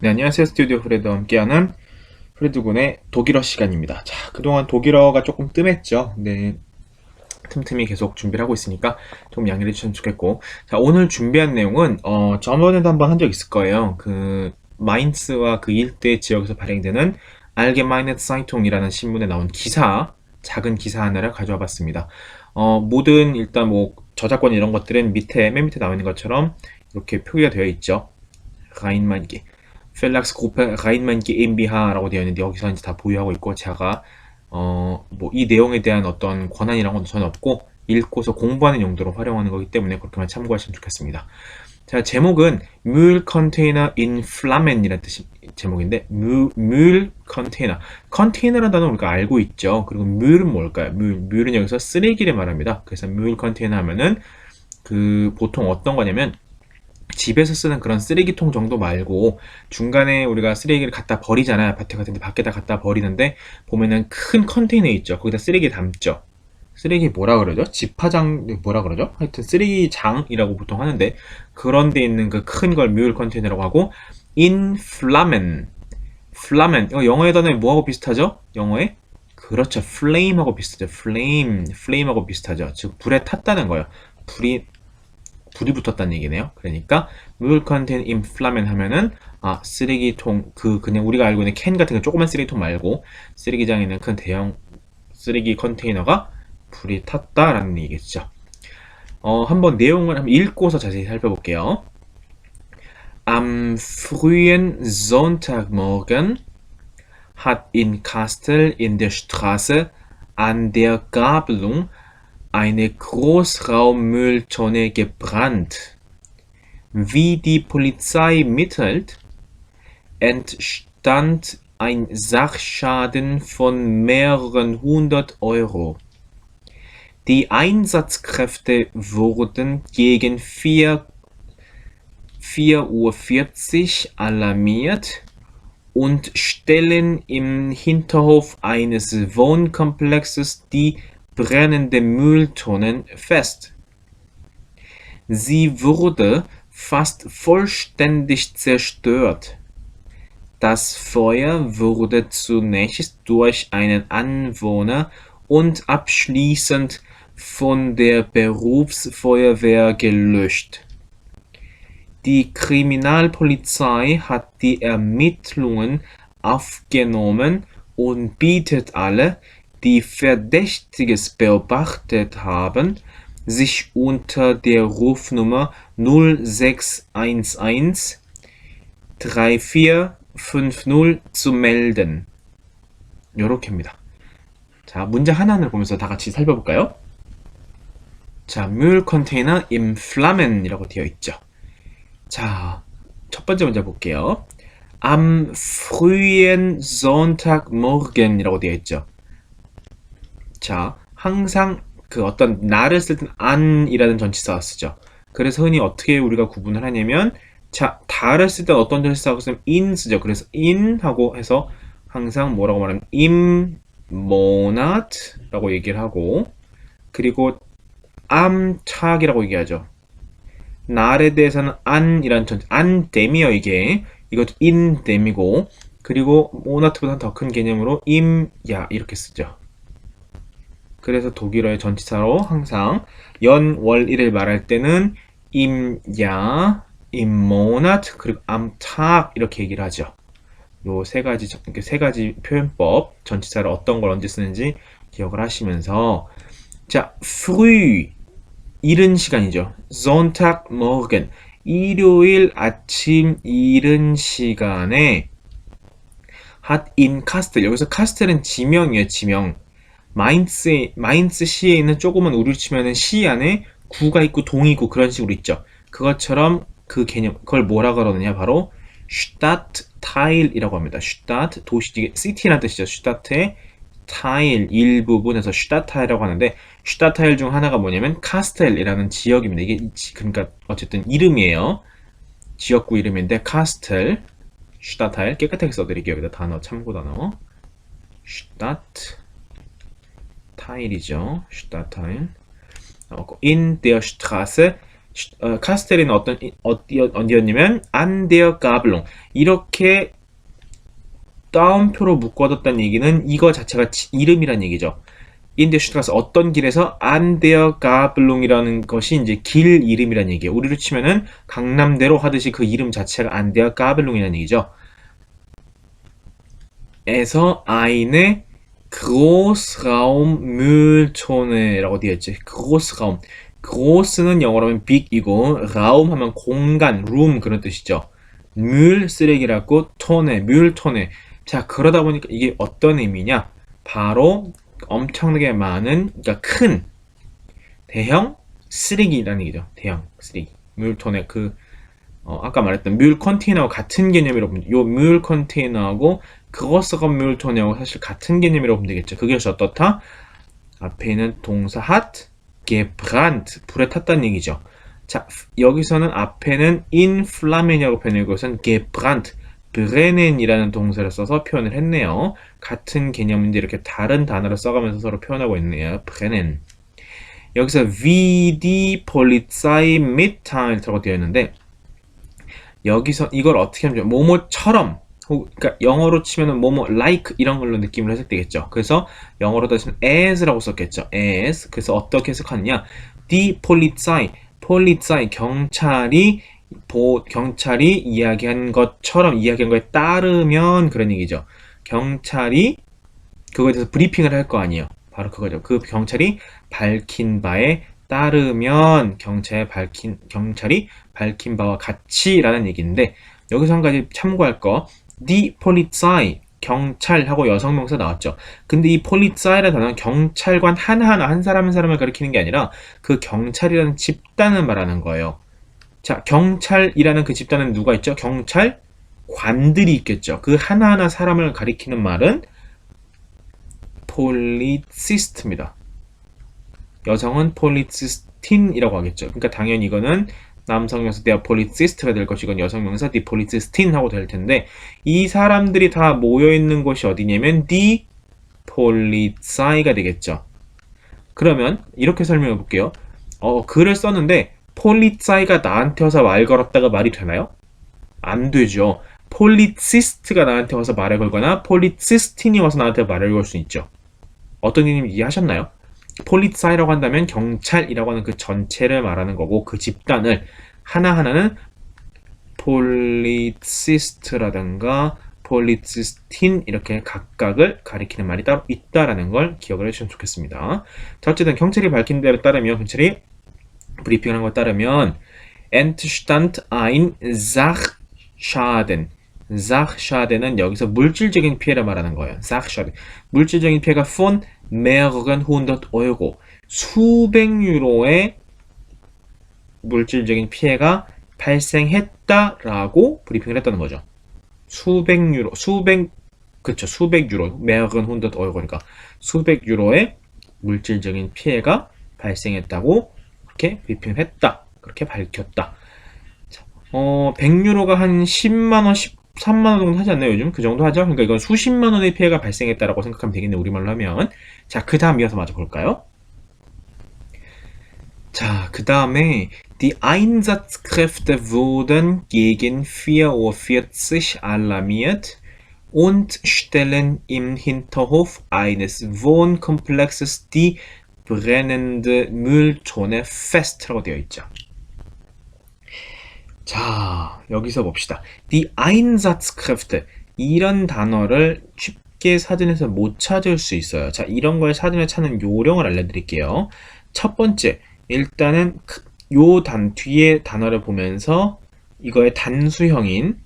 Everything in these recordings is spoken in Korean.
네, 안녕하세요. 스튜디오 프레드와 함께하는 프레드군의 독일어 시간입니다. 자, 그동안 독일어가 조금 뜸했죠. 네, 틈틈이 계속 준비를 하고 있으니까 좀 양해해 주시면 좋겠고. 자, 오늘 준비한 내용은, 어, 저번에도 한번 한 적 있을 거예요. 그, 마인츠와 그 일대 지역에서 발행되는 알게마이네 사이통이라는 신문에 나온 기사, 작은 기사 하나를 가져와 봤습니다. 어, 모든 일단 뭐 저작권 이런 것들은 밑에, 맨 밑에 나와 있는 것처럼 이렇게 표기가 되어 있죠. 라인만기. 펠락스그룹의 라인만 GmbH라고 되어 있는데 여기서 이제 다 보유하고 있고 제가 어 뭐 이 내용에 대한 어떤 권한이란 건 전혀 없고 읽고서 공부하는 용도로 활용하는 거기 때문에 그렇게만 참고하시면 좋겠습니다. 자 제목은 물 컨테이너 인 플라멘이라는 뜻이 제목인데 물, 물 컨테이너 컨테이너라는 단어 우리가 알고 있죠. 그리고 물은 뭘까요? 물 물은 여기서 쓰레기를 말합니다. 그래서 물 컨테이너 하면은 그 보통 어떤 거냐면 집에서 쓰는 그런 쓰레기통 정도 말고 중간에 우리가 쓰레기를 갖다 버리잖아요. 아파트 같은 데 밖에다 갖다 버리는데 보면은 큰 컨테이너 있죠. 거기다 쓰레기 담죠. 쓰레기 뭐라 그러죠? 집화장 뭐라 그러죠? 하여튼 쓰레기장이라고 보통 하는데 그런 데 있는 그 큰걸뮬 컨테이너라고 하고 인플라멘 플라멘 이거 영어의 단어에 뭐하고 비슷하죠? 영어에 그렇죠. flame하고 비슷하죠. flame, flame하고 비슷하죠. 즉 불에 탔다는 거예요. 불이 불이 붙었다는 얘기네요. 그러니까 will contain inflammation 하면은 아 쓰레기통 그 그냥 우리가 알고 있는 캔 같은 그 조그만 쓰레기통 말고 쓰레기장에 있는 큰 대형 쓰레기 컨테이너가 불이 탔다라는 얘기겠죠. 어, 한번 내용을 한번 읽고서 자세히 살펴볼게요. Am frühen Sonntagmorgen hat in Kastel in der Straße an der Gabelung eine Großraummülltonne gebrannt. Wie die Polizei mitteilt, entstand ein Sachschaden von mehreren hundert Euro. Die Einsatzkräfte wurden gegen 4 4.40 Uhr alarmiert und stellen im Hinterhof eines Wohnkomplexes die brennende Mülltonnen fest. Sie wurde fast vollständig zerstört. Das Feuer wurde zunächst durch einen Anwohner und abschließend von der Berufsfeuerwehr gelöscht. Die Kriminalpolizei hat die Ermittlungen aufgenommen und bietet alle, die Verdächtiges beobachtet haben, sich unter der Rufnummer 0611 3450 zu melden. 요렇게입니다. 자, 문제 하나하나를 보면서 다 같이 살펴볼까요? 자, 물 컨테이너 im Flammen이라고 되어 있죠. 자, 첫 번째 문제 볼게요. Am frühen Sonntagmorgen이라고 되어 있죠. 자, 항상 그 어떤 나를 쓸땐 an이라는 전치사가 쓰죠. 그래서 흔히 어떻게 우리가 구분을 하냐면 자, 다를 쓸땐 어떤 전치사가 쓰면 in 쓰죠. 그래서 in 하고 해서 항상 뭐라고 말하면 im monat라고 얘기를 하고 그리고 am Tag이라고 얘기하죠. 날에 대해서는 an이라는 전 an 댐이요 이게 이것도 in 댐이고 그리고 monat보다 더 큰 개념으로 im야 이렇게 쓰죠. 그래서 독일어의 전치사로 항상 연, 월, 일을 말할 때는 im Monat, 그리고 Tag 이렇게 얘기를 하죠. 요 세 가지 세 가지 표현법 전치사를 어떤 걸 언제 쓰는지 기억을 하시면서 자, früh 이른 시간이죠. Sonntagmorgen 일요일 아침 이른 시간에 in Kastel 여기서 카스텔은 지명이에요. 지명. 마인츠 마인츠 시에 있는 조그만 우를 치면은 시 안에 구가 있고 동이 있고 그런 식으로 있죠. 그것처럼 그 개념 그걸 뭐라 그러느냐 바로 슈타트 타일이라고 합니다. 슈타트 도시 이게 시티라는 뜻이죠. 슈타트의 타일 일부분에서 슈타타일이라고 하는데 슈타타일 중 하나가 뭐냐면 카스텔이라는 지역입니다. 이게 그러니까 어쨌든 이름이에요. 지역구 이름인데 카스텔 슈타타일 깨끗하게 써드릴게요. 여기다 단어 참고 단어 슈타트 타일이죠. 슈타타일. in der Straße 어, 카스텔리는 어떤 어디 어디였냐면 안데어 가블롱 이렇게 따옴표로 묶어뒀다는 얘기는 이거 자체가 지- 이름이란 얘기죠. 인데 슈트가스 어떤 길에서 안데어 가블롱이라는 것이 이제 길 이름이란 얘기예요. 우리로 치면은 강남대로 하듯이 그 이름 자체가 안데어 가블롱이라는 얘기죠. 에서 Großraum Mülltonne라고 되어 있죠. Großraum. Groß는 영어로 하면 big이고 Raum 하면 공간, room 그런 뜻이죠. 물 쓰레기라고 톤에, 뮬톤에. 자, 그러다 보니까 이게 어떤 의미냐? 바로 엄청나게 많은, 그러니까 큰 대형 쓰레기라는 얘기죠. 대형 쓰레기. 뮬톤에 그 어, 아까 말했던 뮬 컨테이너와 같은 개념이라고 보면 요뮬 컨테이너하고 그것과 뮬 톤하고 사실 같은 개념이라고 보면 되겠죠. 그게 어떻다? 앞에 있는 동사 hat gebrannt 불에 탔다는 얘기죠. 자, 여기서는 앞에는 in flammen이라고 표현하고 것은 gebrannt brennen이라는 동사를 써서 표현을 했네요. 같은 개념인데 이렇게 다른 단어를 써가면서 서로 표현하고 있네요. brennen. 여기서 die Polizei mitteilt,라고 되어 있는데 여기서 이걸 어떻게 하면 혹- 그러니까 영어로 치면은 뭐뭐 like 이런 걸로 느낌을 해석되겠죠. 그래서 영어로 따지면 as라고 썼겠죠. as. 그래서 어떻게 해석하느냐? die Polizei, Polizei 경찰이 보, 경찰이 이야기한 것처럼 이야기한 거에 따르면 그런 얘기죠. 경찰이 그거에 대해서 브리핑을 할 거 아니에요. 바로 그거죠. 그 경찰이 밝힌 바에 따르면 경찰에 밝힌 경찰이 밝힌 바와 같이라는 얘기인데 여기서 한 가지 참고할 거 die Polizei 경찰하고 여성 명사 나왔죠. 근데 이 Polizei라는 단어는 경찰관 하나하나 한 사람 한 사람을 가리키는 게 아니라 그 경찰이라는 집단을 말하는 거예요. 자, 경찰이라는 그 집단은 누가 있죠? 경찰 관들이 있겠죠. 그 하나하나 사람을 가리키는 말은 폴리시스트입니다. 여성은 폴리시스틴이라고 하겠죠. 그러니까 당연히 이거는 남성 명사 대야 폴리시스트가 될 것이건 여성 명사 디 폴리시스틴 하고 될 텐데 이 사람들이 다 모여 있는 곳이 어디냐면 디 폴리사이가 되겠죠. 그러면 이렇게 설명해 볼게요. 어, 글을 썼는데 폴리사이가 나한테 와서 말 걸었다가 말이 되나요? 안 되죠. 폴리시스트가 나한테 와서 말을 걸거나 폴리시스틴이 와서 나한테 말을 걸 수 있죠. 어떤 이님 이해하셨나요? 폴리사이라고 한다면 경찰이라고 하는 그 전체를 말하는 거고 그 집단을 하나하나는 폴리시스트라든가 폴리시스틴 이렇게 각각을 가리키는 말이 따로 있다라는 걸 기억을 해주시면 좋겠습니다. 자, 어쨌든 경찰이 밝힌 대로 따르면 경찰이 브리핑하는 것에 따르면 entstand ein Sachschaden Sachschaden은 여기서 물질적인 피해를 말하는 거예요. Sachschaden 물질적인 피해가 von mehreren hundert Euro 수백 유로의 물질적인 피해가 발생했다라고 브리핑을 했다는 거죠. 수백 유로, 수백 그쵸 수백 유로, mehreren hundert Euro니까 수백 유로의 물질적인 피해가 발생했다고 그렇게 브리핑을 했다. 그렇게 밝혔다. 자, 어, 100유로가 한 10만 원, 13만 원 정도 하지 않나요, 요즘? 그 정도 하죠? 그러니까 이건 수십만 원의 피해가 발생했다라고 생각하면 되겠네, 우리말로 하면. 자, 그 다음 이어서 마저 볼까요? 자, 그 다음에 Die Einsatzkräfte wurden gegen 4.40 Uhr alarmiert und stellen im Hinterhof eines Wohnkomplexes die brennende Mülltonne fest라고 되어 있죠. 자, 여기서 봅시다. Die Einsatzkräfte 이런 단어를 쉽게 사전에서 못 찾을 수 있어요. 자, 이런 걸 사전에 찾는 요령을 알려드릴게요. 첫 번째, 일단은 그- 요단 뒤에 단어를 보면서 이거의 단수형인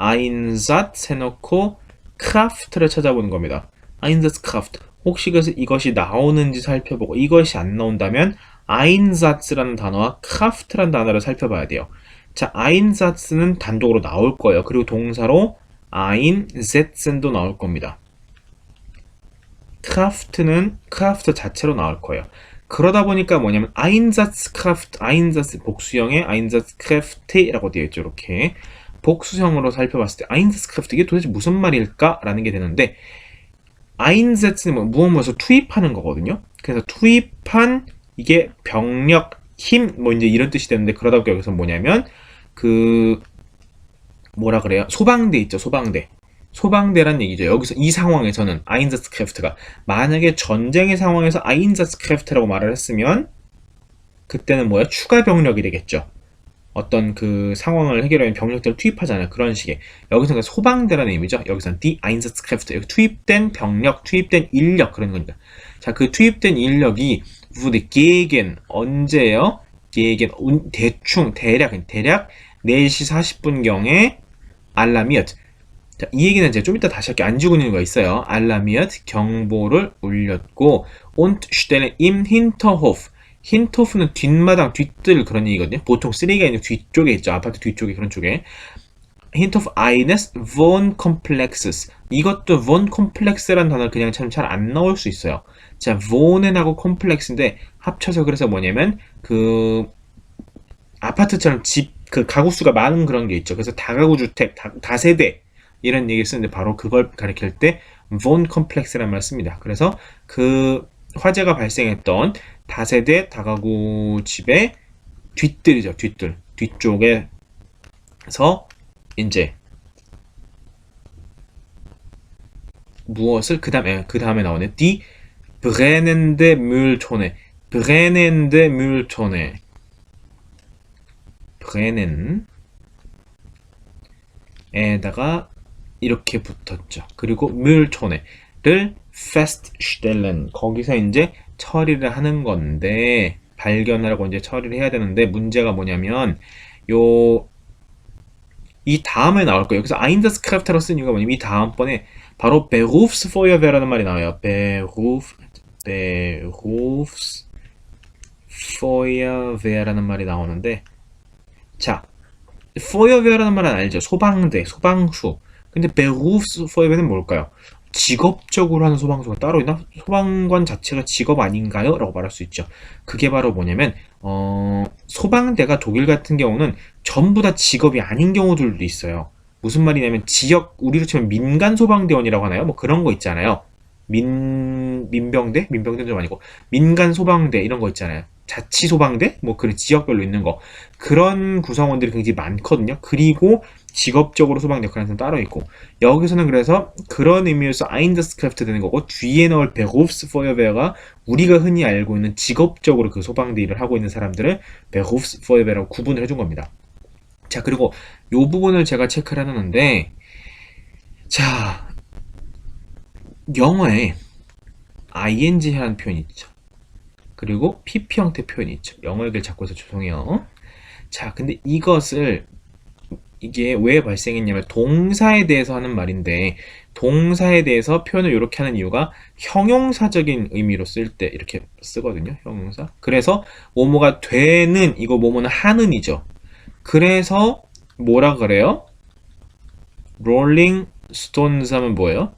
Einsatz 해놓고 Kraft를 찾아보는 겁니다. Einsatzkraft. 혹시 그래서 이것이 나오는지 살펴보고 이것이 안 나온다면 Einsatz라는 단어와 Kraft라는 단어를 살펴봐야 돼요. 자, Einsatz는 단독으로 나올 거예요. 그리고 동사로 Einsetzen도 나올 겁니다. Kraft는 Kraft 자체로 나올 거예요. 그러다 보니까 뭐냐면 Einsatzkraft, Einsatz 복수형의 Einsatzkräfte라고 되어 있죠. 이렇게 복수형으로 살펴봤을 때 Einsatzkraft 이게 도대체 무슨 말일까라는 게 되는데 뭐 무엇 무엇을 투입하는 거거든요. 그래서 투입한 이게 병력 힘 뭐 이제 이런 뜻이 되는데 그러다 보니까 여기서 뭐냐면 그 뭐라 그래요? 소방대 있죠, 소방대. 소방대란 얘기죠. 여기서 이 상황에서는 아인자스크래프트가 만약에 전쟁의 상황에서 아인자스크래프트라고 말을 했으면 그때는 뭐야? 추가 병력이 되겠죠. 어떤 그 상황을 해결하는 병력들을 투입하잖아요. 그런 식의. 여기서는 소방대라는 의미죠. 여기서는 die Einsatzkräfte. 투입된 병력, 투입된 인력 그런 겁니다. 자, 그 투입된 인력이 wurde gegen 언제요? gegen 대충 대략 대략 4시 40분경에 알라미엇 자, 이 얘기는 제가 좀 이따 다시 할게 안 주고 있는 거 있어요. 알라미엇 경보를 울렸고 und stellen im Hinterhof 힌토프는 뒷마당, 뒷뜰 그런 얘기거든요. 보통 쓰레기가 있는 뒤쪽에 있죠. 아파트 뒤쪽에 그런 쪽에. 힌토프 아이네스 von complexes. 이것도 von complex라는 단어를 그냥 참 잘 안 나올 수 있어요. 자, vonen하고 complex인데 합쳐서 그래서 뭐냐면 그 아파트처럼 집 그 가구 수가 많은 그런 게 있죠. 그래서 다가구 주택, 다, 다세대 이런 얘기를 쓰는데 바로 그걸 가리킬 때 von complex라는 말을 씁니다. 그래서 그 화재가 발생했던 다세대 다가구 집의 뒷뜰이죠. 뒷뜰. 뒤쪽에서 이제 무엇을 그 다음에 그 다음에 나오네. Brennende Mülltonne. brennende Mülltonne. brennen 에다가 이렇게 붙었죠. 그리고 Mülltonne를 feststellen 거기서 이제 처리를 하는 건데 발견하라고 이제 처리를 해야 되는데 문제가 뭐냐면 요 이 다음에 나올 거예요. 그래서 아인더스크래프트로 쓴 이유가 뭐냐면 이 다음번에 바로 베루프스포여베라는 말이 나와요. 베루프 베루프스포여베라는 말이 나오는데 자 포여베라는 말은 알죠. 소방대, 소방수. 근데 베루프스포여베는 뭘까요? 직업적으로 하는 소방서가 따로 있나? 소방관 자체가 직업 아닌가요? 라고 말할 수 있죠. 그게 바로 뭐냐면, 어, 소방대가 독일 같은 경우는 전부 다 직업이 아닌 경우들도 있어요. 무슨 말이냐면, 지역, 우리로 치면 민간 소방대원이라고 하나요? 뭐 그런 거 있잖아요. 민, 민병대? 민병대는 좀 아니고, 민간 소방대, 이런 거 있잖아요. 자치 소방대? 뭐, 그런 지역별로 있는 거. 그런 구성원들이 굉장히 많거든요. 그리고 직업적으로 소방 역할하는 사람 따로 있고 여기서는 그래서 그런 의미에서 아인더스크래프트 되는 거고 뒤에 넣을 베호프스 포여베어가 우리가 흔히 알고 있는 직업적으로 그 소방대 일을 하고 있는 사람들을 베호프스 포여베라고 구분을 해준 겁니다. 자 그리고 요 부분을 제가 체크를 해놨는데 자 영어에 ing라는 표현이 있죠. 그리고 pp 형태 표현이 있죠. 영어 얘기를 자꾸 해서 죄송해요. 자 근데 이것을 이게 왜 발생했냐면 동사에 대해서 하는 말인데 동사에 대해서 표현을 이렇게 하는 이유가 형용사적인 의미로 쓸 때 이렇게 쓰거든요. 형용사. 그래서 뭐뭐가 되는 이거 뭐뭐는 하는이죠. 그래서 뭐라 그래요? rolling stones 하면 뭐예요?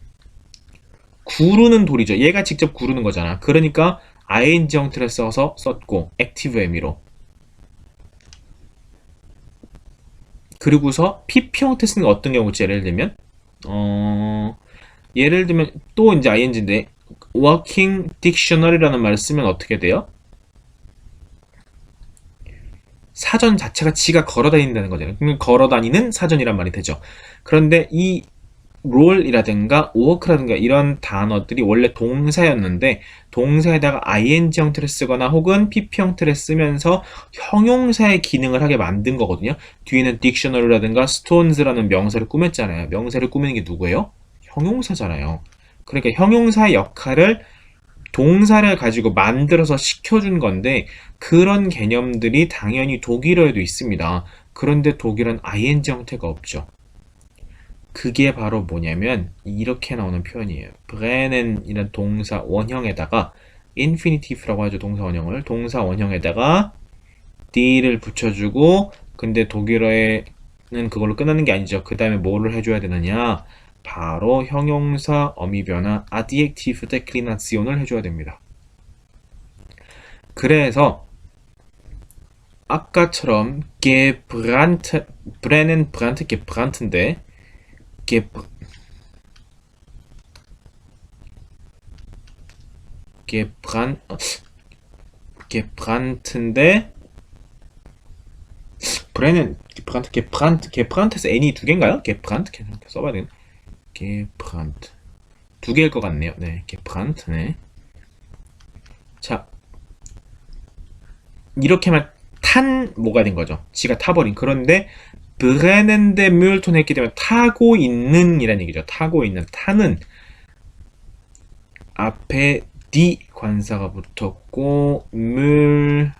구르는 돌이죠. 얘가 직접 구르는 거잖아. 그러니까 ing 형태를 써서 썼고 액티브 의미로 그리고서 PP 형태 쓰는 게 어떤 경우지? 예를 들면 어 예를 들면 또 이제 ing인데 working dictionary라는 말을 쓰면 어떻게 돼요? 사전 자체가 지가 걸어 다닌다는 거잖아요. 걸어 다니는 사전이란 말이 되죠. 그런데 이 롤이라든가 워크라든가 이런 단어들이 원래 동사였는데 동사에다가 ing 형태를 쓰거나 혹은 pp 형태를 쓰면서 형용사의 기능을 하게 만든 거거든요. 뒤에는 dictionary라든가 stones라는 명사를 꾸몄잖아요. 명사를 꾸미는 게 누구예요? 형용사잖아요. 그러니까 형용사의 역할을 동사를 가지고 만들어서 시켜준 건데 그런 개념들이 당연히 독일어에도 있습니다. 그런데 독일은 ing 형태가 없죠. 그게 바로 뭐냐면 이렇게 나오는 표현이에요. 브레넨이라는 동사 원형에다가 인피니티브라고 하죠. 동사 원형을 동사 원형에다가 d를 붙여주고 근데 독일어에는 그걸로 끝나는 게 아니죠. 그 다음에 뭐를 해줘야 되느냐? 바로 형용사 어미 변화 adjective declination을 해줘야 됩니다. 그래서 아까처럼 gebrannt, brennen, brannt, gebrann트인데 게 gebran gebrannt인데 브레넨 게프란트 게프란트 게프란트에서 n이 두 개인가요? 이렇게 써봐야 되는 게프란트 두 개일 것 같네요. 네, 게프란트 네. 자 이렇게만 탄 뭐가 된 거죠. 지가 타버린 그런데 브레넨데 뮬톤 했기 때문에 타고 있는 이란 얘기죠. 타고 있는 타는 앞에 D 관사가 붙었고 뮬톤을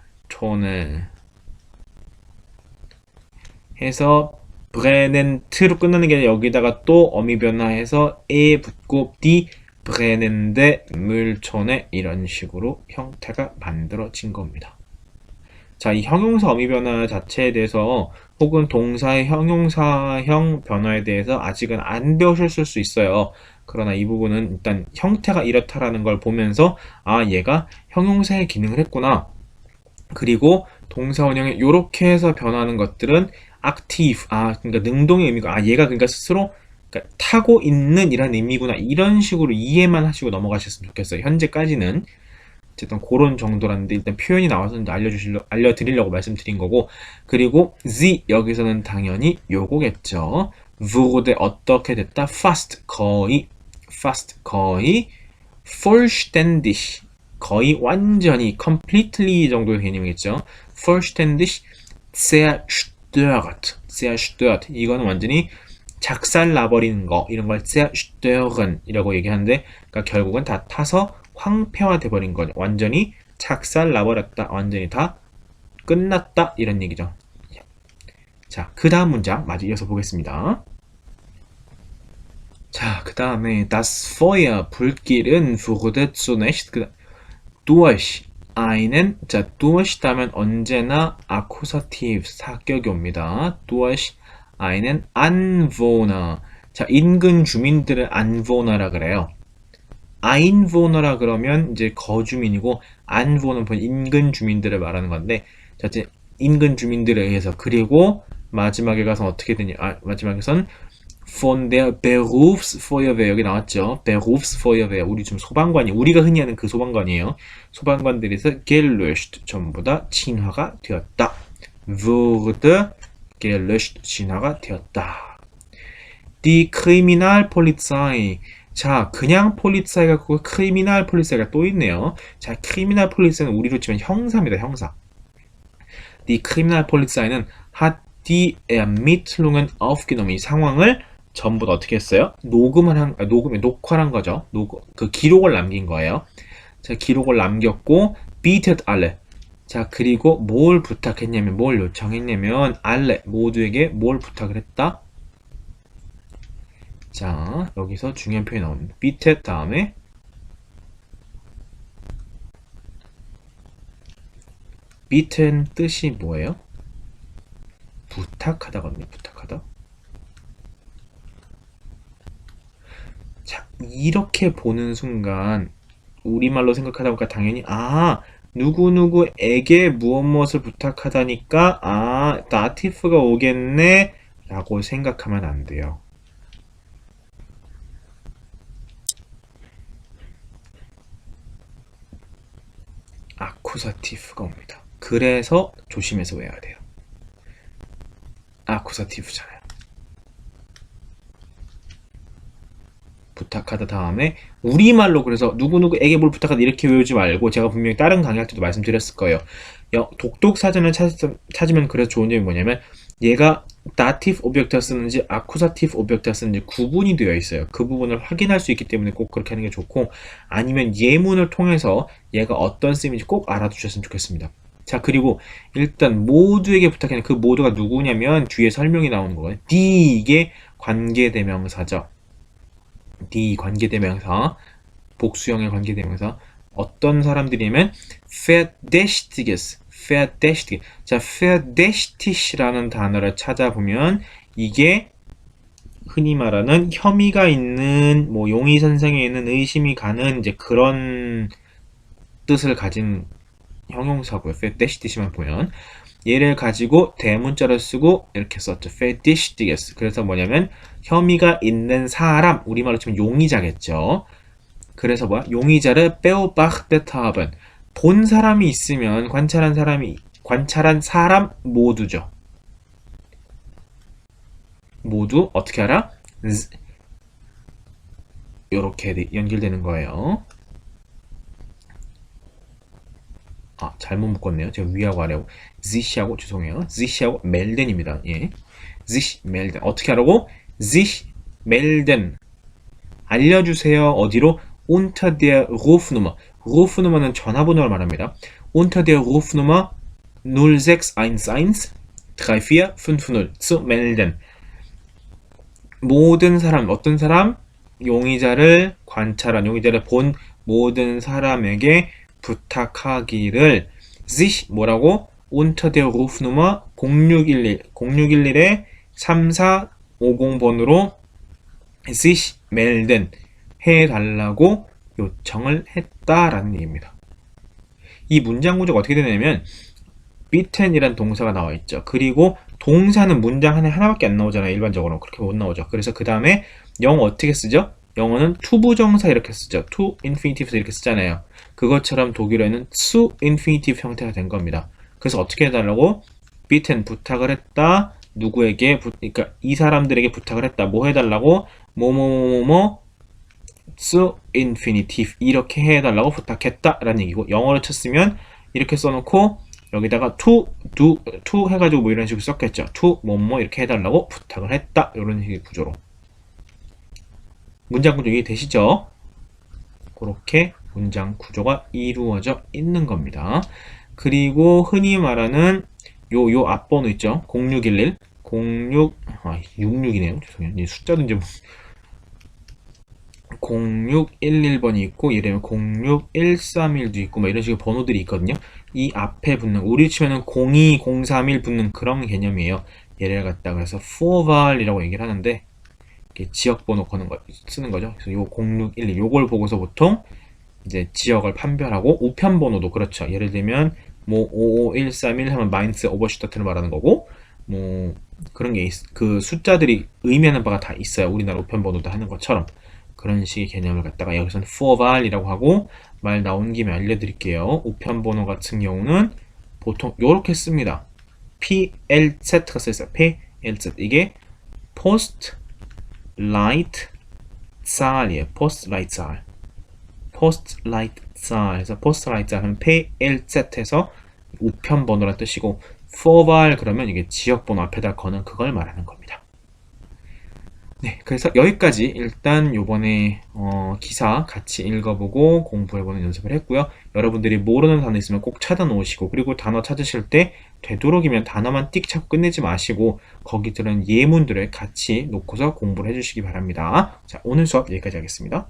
해서 브레넨 트로 끝나는 게 아니라 여기다가 또 어미 변화해서 에 붙고 D 브레넨데 물촌에 이런 식으로 형태가 만들어진 겁니다. 자, 이 형용사 어미 변화 자체에 대해서 혹은 동사의 형용사형 변화에 대해서 아직은 안 배우셨을 수 있어요. 그러나 이 부분은 일단 형태가 이렇다라는 걸 보면서 아, 얘가 형용사의 기능을 했구나. 그리고 동사 원형에 이렇게 해서 변하는 것들은 active, 아, 그러니까 능동의 의미가, 아, 얘가 그러니까 스스로 그러니까 타고 있는 이란 의미구나. 이런 식으로 이해만 하시고 넘어가셨으면 좋겠어요. 현재까지는. 어쨌든 그런 정도라는데 일단 표현이 나와서 알려주실려 알려드리려고 말씀드린 거고 그리고 z 여기서는 당연히 요거겠죠. wurde 어떻게 됐다? fast 거의 fast 거의 vollständig 거의 완전히 completely 정도의 개념이겠죠. vollständig zerstört zerstört 이거는 완전히 작살 나버리는 거 이런 걸 zerstören 이라고 얘기하는데 그러니까 결국은 다 타서 황폐화돼 버린 거죠. 완전히 착살 나버렸다. 완전히 다 끝났다. 이런 얘기죠. 자, 그 다음 문장 마저 이어서 보겠습니다. 자, 그 다음에 das Feuer 불길은 wurde zunächst durch einen 자, durch 다면 언제나 accusative 사격이 옵니다. durch einen Anwohner 자, 인근 주민들을 Anwohner라 그래요. 아인보너라 그러면 이제 거주민이고 안보는 인근 주민들을 말하는 건데 자 이제 인근 주민들에 의해서 그리고 마지막에 가서 어떻게 되냐 아, 마지막에선 von der Berufsfeuerwehr 여기 나왔죠 Berufsfeuerwehr 우리 좀 소방관이 우리가 흔히 하는 그 소방관이에요 소방관들에서 gelöscht 전부 다 진화가 되었다 wurde gelöscht 진화가 되었다 Die Kriminalpolizei 자, 그냥 폴리사이가 그거 크리미널 폴리사이가 또 있네요. 자, 크리미널 폴리사이는 우리로 치면 형사입니다, 형사. Die Kriminalpolizei는 hat die Ermittlungen aufgenommen. 이 상황을 전부 다 어떻게 했어요? 녹음을 한, 아, 녹음에 녹화를 한 거죠. 녹, 그 기록을 남긴 거예요. 자, 기록을 남겼고, bietet alle. 자, 그리고 뭘 부탁했냐면, 뭘 요청했냐면, alle, 모두에게 뭘 부탁을 했다? 자, 여기서 중요한 표현이 나옵니다. 밑에 다음에 밑은 뜻이 뭐예요? 부탁하다거든요. 부탁하다. 자, 이렇게 보는 순간 우리말로 생각하다 보니까 당연히 아 누구누구에게 무엇 무엇을 부탁하다니까 아 다티프가 오겠네 라고 생각하면 안 돼요. 아쿠사티프가 옵니다. 그래서 조심해서 외워야 돼요. 아쿠사티프잖아요. 부탁하다 다음에 우리말로 그래서 누구누구에게 뭘 부탁하다 이렇게 외우지 말고 제가 분명히 다른 강의할 때도 말씀드렸을 거예요. 독독 사전을 찾 으면 그래서 좋은 점이 뭐냐면 얘가 dative 오브젝트가 쓰는지 accusative 오브젝트가 쓰는지 구분이 되어 있어요. 그 부분을 확인할 수 있기 때문에 꼭 그렇게 하는 게 좋고 아니면 예문을 통해서 얘가 어떤 쓰임인지 꼭 알아두셨으면 좋겠습니다. 자 그리고 일단 모두에게 부탁하는 그 모두가 누구냐면 뒤에 설명이 나오는 거예요. D 이게 관계대명사죠. D 관계대명사 복수형의 관계대명사 어떤 사람들이냐면 verdächtiges verdächtig. 자, verdächtig라는 단어를 찾아보면 이게 흔히 말하는 혐의가 있는 뭐 용의 선생에 있는 의심이 가는 이제 그런 뜻을 가진 형용사고요. verdächtig만 보면 얘를 가지고 대문자를 쓰고 이렇게 썼죠. verdächtiges. 그래서 뭐냐면 혐의가 있는 사람, 우리말로 치면 용의자겠죠. 그래서 뭐야? 용의자를 beobachtete haben. 본 사람이 있으면 관찰한 사람이 관찰한 사람 모두죠. 모두 어떻게 알아? 이렇게 연결되는 거예요. 아, 잘못 묶었네요. 제가 위하고 아래하고 zish하고 죄송해요. zish하고 melden입니다. 예. sich melden. 어떻게 하라고? sich melden. 알려주세요. 어디로? unter der Rufnummer. Rufnummer는 전화번호를 말합니다. unter der Rufnummer 0611 3450 zu melden. 모든 사람, 어떤 사람? 용의자를 관찰한, 용의자를 본 모든 사람에게 부탁하기를 sich 뭐라고? Der Rufnummer 0611 0611의 3450번으로 sich melden 해달라고 요청을 했다라는 얘기입니다. 이 문장 구조가 어떻게 되냐면 bitten이란 동사가 나와 있죠. 그리고 동사는 문장 안에 하나밖에 안 나오잖아요. 일반적으로 그렇게 못 나오죠. 그래서 그 다음에 영어 어떻게 쓰죠? 영어는 투부정사 이렇게 쓰죠. to infinitive 이렇게 쓰잖아요. 그것처럼 독일어에는 to infinitive 형태가 된 겁니다. 그래서 어떻게 해달라고? bitten 부탁을 했다. 누구에게 부, 그러니까 이 사람들에게 부탁을 했다. 뭐 해달라고? 뭐뭐뭐뭐 to infinitive 이렇게 해달라고 부탁했다라는 얘기고 영어로 쳤으면 이렇게 써놓고 여기다가 to do to 해가지고 뭐 이런 식으로 썼겠죠. to 뭐뭐 이렇게 해달라고 부탁을 했다 이런 식의 구조로 문장 구조 이해되시죠? 그렇게 문장 구조가 이루어져 있는 겁니다. 그리고 흔히 말하는 요, 요 앞번호 있죠? 0611, 06, 아, 66이네요. 죄송해요. 이 숫자도 이제 0611번이 있고, 예를 들면 06131도 있고, 막 이런 식의 번호들이 있거든요. 이 앞에 붙는, 우리 치면은 02031 붙는 그런 개념이에요. 얘를 갖다 그래서 forval이라고 얘기를 하는데, 이렇게 지역 번호 거는 거, 쓰는 거죠. 그래서 요 0611, 요걸 보고서 보통 이제 지역을 판별하고, 우편 번호도 그렇죠. 예를 들면, 뭐 55131 하면 마인스 오버슈타트를 말하는 거고 뭐 그런 게 그 숫자들이 의미하는 바가 다 있어요. 우리나라 우편 번호도 하는 것처럼 그런 식의 개념을 갖다가 여기서는 forval이라고 하고 말 나온 김에 알려드릴게요. 우편 번호 같은 경우는 보통 이렇게 씁니다. PLZ가 써있어요. PLZ 이게 post light 쌀이에요. post light 쌀. post light post light 쌀 하면 PLZ에서 우편 번호란 뜻이고 forval 그러면 이게 지역 번호 앞에다 거는 그걸 말하는 겁니다. 네, 그래서 여기까지 일단 요번에 어, 기사 같이 읽어보고 공부해보는 연습을 했고요. 여러분들이 모르는 단어 있으면 꼭 찾아 놓으시고 그리고 단어 찾으실 때 되도록이면 단어만 띡 찾고 끝내지 마시고 거기 들은 예문들을 같이 놓고서 공부를 해주시기 바랍니다. 자, 오늘 수업 여기까지 하겠습니다.